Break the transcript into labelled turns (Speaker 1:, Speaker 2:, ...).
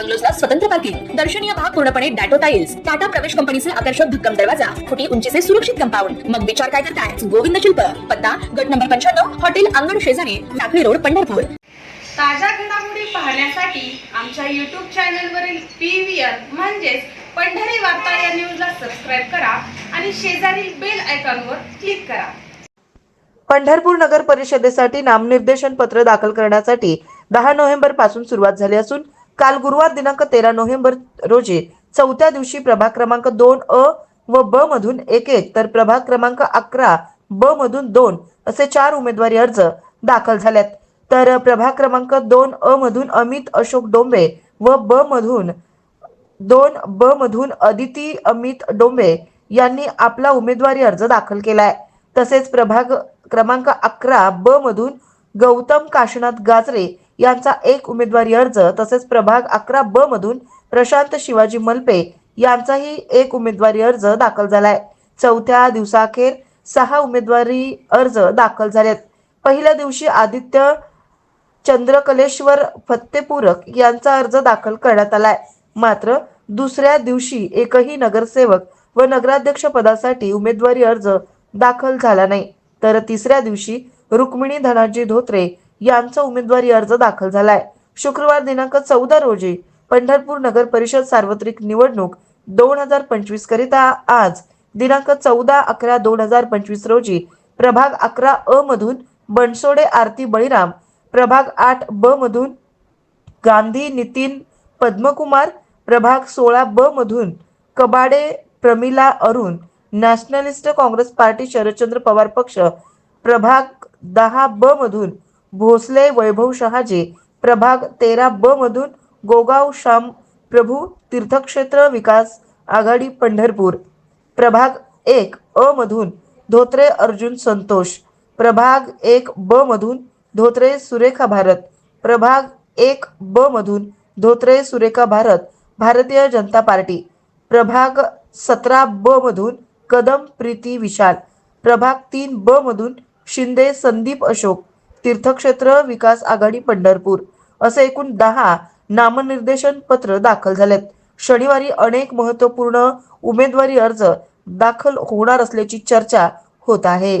Speaker 1: बंगलोजला स्वतंत्र पार्किंग दर्शनीय भाग पूर्णपणे डॅटो टाइल्स टाटा प्रवेश कंपनीचे आकर्षक भक्कम दरवाजा फुटी उंचीचे सुरक्षित कंपाऊंड. मग विचार काय करताय? गोविंद शिल्प पत्ता गट नंबर पंच्याण्णव हॉटेल अंगण शेजारी टाकळी रोड पंढरपूर.
Speaker 2: ताज्या घडामोडी पाहण्यासाठी आमच्या यूट्यूब चॅनलवरील पी व्ही आर म्हणजेच पंढरी वार्ता या न्यूजला सबस्क्राईब करा आणि शेजारील बेल आयकॉनवर क्लिक करा.
Speaker 3: पंढरपूर नगर परिषदेसाठी नामनिर्देशन पत्र दाखल करण्यासाठी दहा नोव्हेंबरपासून सुरुवात झाली असून काल गुरुवार दिनांक तेरा नोव्हेंबर रोजी चौथ्या दिवशी प्रभाग क्रमांक दोन अ व ब मधून एक एक तर प्रभाग क्रमांक अकरा ब मधून दोन असे चार उमेदवारी अर्ज दाखल झाल्यात. तर प्रभाग क्रमांक दोन अ मधून अमित अशोक डोंबे व ब मधून दोन ब मधून अदिती अमित डोंबे यांनी आपला उमेदवारी अर्ज दाखल केलाय. तसेच प्रभाग क्रमांक अकरा ब मधून गौतम काशीनाथ गाजरे यांचा एक उमेदवारी अर्ज तसेच प्रभाग अकरा ब मधून प्रशांत शिवाजी मलपे यांचाही एक उमेदवारी अर्ज दाखल झालाय. चौथ्या दिवसाखेर सहा उमेदवारी अर्ज दाखल झालेत. पहिल्या दिवशी आदित्य चंद्रकलेश्वर फत्तेपूरक यांचा अर्ज दाखल करण्यात आलाय. मात्र दुसऱ्या दिवशी एकही नगरसेवक व नगराध्यक्ष पदासाठी उमेदवारी अर्ज दाखल झाला नाही. तर तिसऱ्या दिवशी रुक्मिणी धनाजी धोत्रे यांचा उमेदवारी अर्ज दाखल झालाय. शुक्रवार दिनांक चौदा रोजी पंढरपूर नगर परिषद सार्वत्रिक निवडणूक दोन हजार पंचवीस करिता आज दिनांक चौदा अकरा दोन हजार पंचवीस रोजी प्रभाग अकरा अ मधून बनसोडे आरती बळीराम प्रभाग आठ ब मधून गांधी नितीन पद्मकुमार प्रभाग सोळा ब मधून Kabade Pramila Arun Nationalist Congress Party Sharadchandra Pawar पक्ष प्रभाग दहा ब मधून भोसले वैभव शहाजे प्रभाग तेरा ब मधून गोगाव श्याम प्रभू तीर्थक्षेत्र विकास आघाडी पंढरपूर. प्रभाग एक अ मधून धोत्रे अर्जुन संतोष. प्रभाग एक ब मधून धोत्रे सुरेखा भारत. प्रभाग एक ब मधून धोत्रे सुरेखा भारत भारतीय जनता पार्टी. प्रभाग सतरा ब मधून कदम प्रीती विशाल. प्रभाग तीन ब मधून शिंदे संदीप अशोक. तीर्थक्षेत्र विकास आघाडी पंढरपूर असे एकूण दहा नामनिर्देशन पत्र दाखल झालेत. शनिवारी अनेक महत्त्वपूर्ण उमेदवारी अर्ज दाखल होणार असल्याची चर्चा होत आहे.